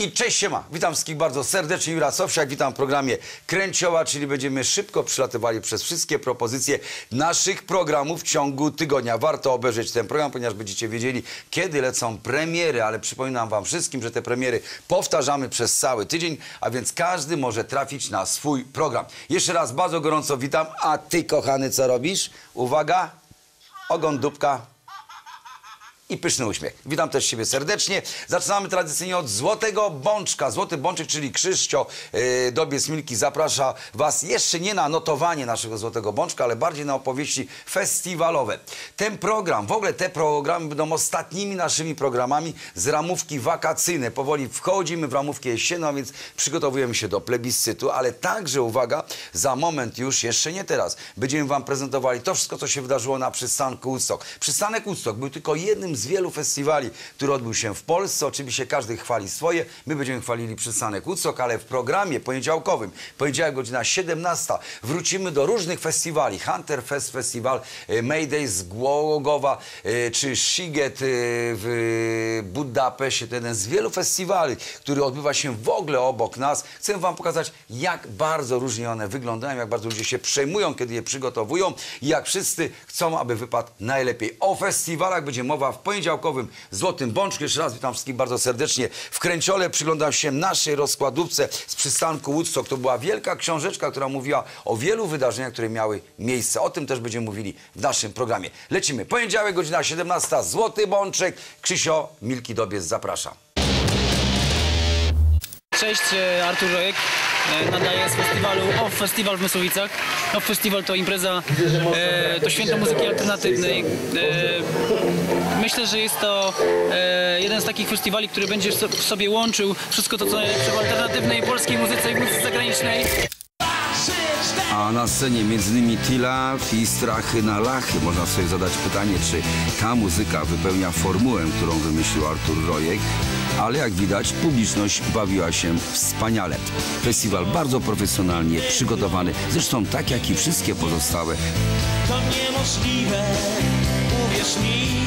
I cześć siema, witam wszystkich bardzo serdecznie, Jura Sowsiak, witam w programie Kręcioła, czyli będziemy szybko przylatywali przez wszystkie propozycje naszych programów w ciągu tygodnia. Warto obejrzeć ten program, ponieważ będziecie wiedzieli, kiedy lecą premiery, ale przypominam wam wszystkim, że te premiery powtarzamy przez cały tydzień, a więc każdy może trafić na swój program. Jeszcze raz bardzo gorąco witam, a ty kochany co robisz? Uwaga, ogon dupka, i pyszny uśmiech. Witam też siebie serdecznie. Zaczynamy tradycyjnie od Złotego Bączka. Złoty Bączek, czyli Krzyszcio yy, Dobiec Milki zaprasza Was jeszcze nie na notowanie naszego Złotego Bączka, ale bardziej na opowieści festiwalowe. Ten program, w ogóle te programy będą ostatnimi naszymi programami z ramówki wakacyjnej. Powoli wchodzimy w ramówkę jesienną, więc przygotowujemy się do plebiscytu, ale także, uwaga, za moment już, jeszcze nie teraz, będziemy Wam prezentowali to wszystko, co się wydarzyło na przystanku Woodstock. Przystanek Woodstock był tylko jednym z wielu festiwali, który odbył się w Polsce. Oczywiście każdy chwali swoje. My będziemy chwalili przystanek Woodstock, ale w programie poniedziałkowym, poniedziałek godzina 17, wrócimy do różnych festiwali. Hunter Fest Festival, e, Mayday z Głogowa, e, czy Shiget e, w Budapeszcie. To jeden z wielu festiwali, który odbywa się w ogóle obok nas. Chcę Wam pokazać, jak bardzo różnie one wyglądają, jak bardzo ludzie się przejmują, kiedy je przygotowują i jak wszyscy chcą, aby wypadł najlepiej. O festiwalach będzie mowa w poniedziałkowym Złotym Bączku. Jeszcze raz witam wszystkich bardzo serdecznie. W Kręciole przyglądam się naszej rozkładówce z przystanku Woodstock. To była wielka książeczka, która mówiła o wielu wydarzeniach, które miały miejsce. O tym też będziemy mówili w naszym programie. Lecimy. Poniedziałek, godzina 17. Złoty Bączek. Krzysio Milki Dobiec zapraszam. Cześć, e, Artur Rojek. E, Nadaję z festiwalu OFF Festiwal w Mysłowicach. OFF Festiwal to impreza, e, to święto muzyki alternatywnej. E, myślę, że jest to e, jeden z takich festiwali, który będzie w sobie łączył wszystko to, co najlepsze w alternatywnej polskiej muzyce i muzyce zagranicznej. A na scenie między innymi Tilaf i Strachy na Lachy. Można sobie zadać pytanie, czy ta muzyka wypełnia formułę, którą wymyślił Artur Rojek. Ale jak widać, publiczność bawiła się wspaniale. Festiwal bardzo profesjonalnie przygotowany, zresztą tak jak i wszystkie pozostałe. To niemożliwe, uwierz mi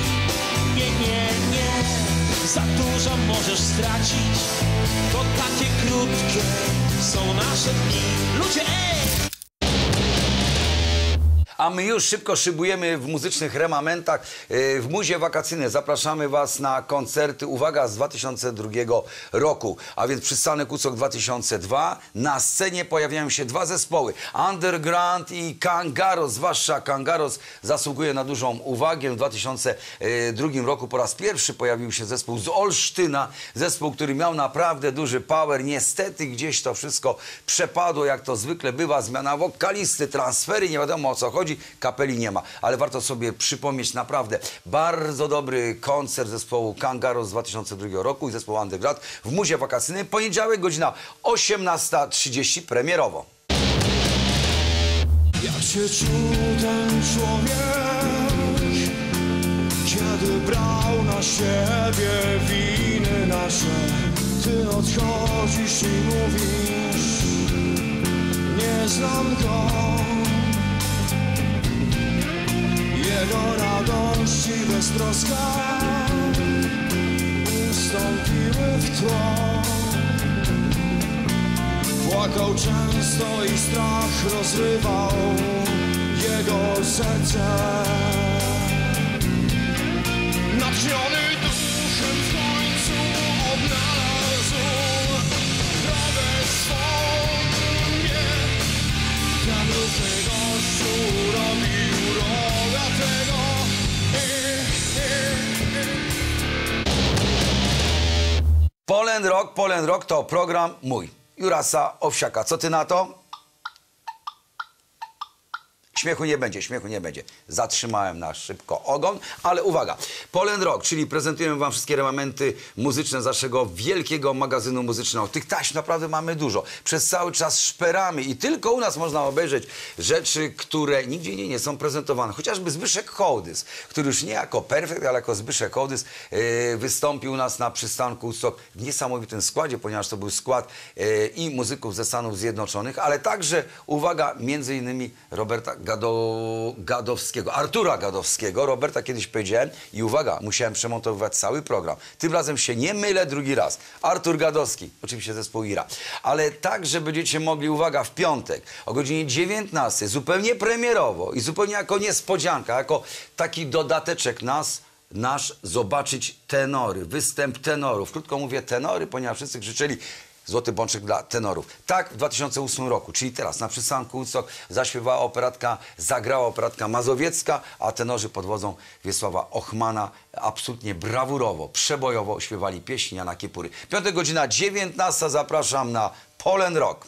Za dużo możesz stracić To takie krótkie są nasze dni Ludzie, ej! A my już szybko szybujemy w muzycznych remamentach. Yy, W muzie wakacyjnej zapraszamy Was na koncerty, uwaga, z 2002 roku. A więc przystanek Usok 2002. Na scenie pojawiają się dwa zespoły. Underground i Kangaros. Zwłaszcza Kangaros zasługuje na dużą uwagę. W 2002 roku po raz pierwszy pojawił się zespół z Olsztyna. Zespół, który miał naprawdę duży power. Niestety gdzieś to wszystko przepadło, jak to zwykle bywa. Zmiana wokalisty, transfery, nie wiadomo o co chodzi. Kapeli nie ma. Ale warto sobie przypomnieć naprawdę bardzo dobry koncert zespołu Kangaros z 2002 roku i zespołu Underground w muzie wakacyjnej. Poniedziałek, godzina 18.30 premierowo. Jak się czuł ten człowiek Kiedy brał na siebie winy nasze Ty odchodzisz i mówisz Nie znam go Jego radość i beztroska Ustąpiły w tło Płakał często i strach rozrywał jego serce. Polen Rock, Polen Rock to program mój. Jurasa Owsiaka. Co ty na to? Śmiechu nie będzie, śmiechu nie będzie. Zatrzymałem na szybko ogon, ale uwaga. Polen Rock, czyli prezentujemy wam wszystkie remamenty muzyczne z naszego wielkiego magazynu muzycznego. Tych taśm naprawdę mamy dużo. Przez cały czas szperamy i tylko u nas można obejrzeć rzeczy, które nigdzie indziej nie są prezentowane. Chociażby Zbyszek Hołdys, który już nie jako Perfekt, ale jako Zbyszek Hołdys yy, wystąpił u nas na przystanku Woodstock w niesamowitym składzie, ponieważ to był skład yy, i muzyków ze Stanów Zjednoczonych, ale także, uwaga, między innymi Roberta Gado, Gadowskiego, Artura Gadowskiego. Roberta kiedyś powiedziałem i uwaga, musiałem przemontowywać cały program. Tym razem się nie mylę drugi raz. Artur Gadowski, oczywiście zespół Ira. Ale tak, że będziecie mogli, uwaga, w piątek o godzinie 19, zupełnie premierowo i zupełnie jako niespodzianka, jako taki dodateczek nas, nasz zobaczyć tenory, występ tenorów. Krótko mówię tenory, ponieważ wszyscy krzyczeli Złoty Bączek dla tenorów. Tak w 2008 roku, czyli teraz na przystanku Woodstock zaśpiewała operatka, zagrała operatka mazowiecka, a tenorzy pod wodzą Wiesława Ochmana absolutnie brawurowo, przebojowo śpiewali pieśni Jana Kiepury. Piątek godzina 19, zapraszam na Polen Rock.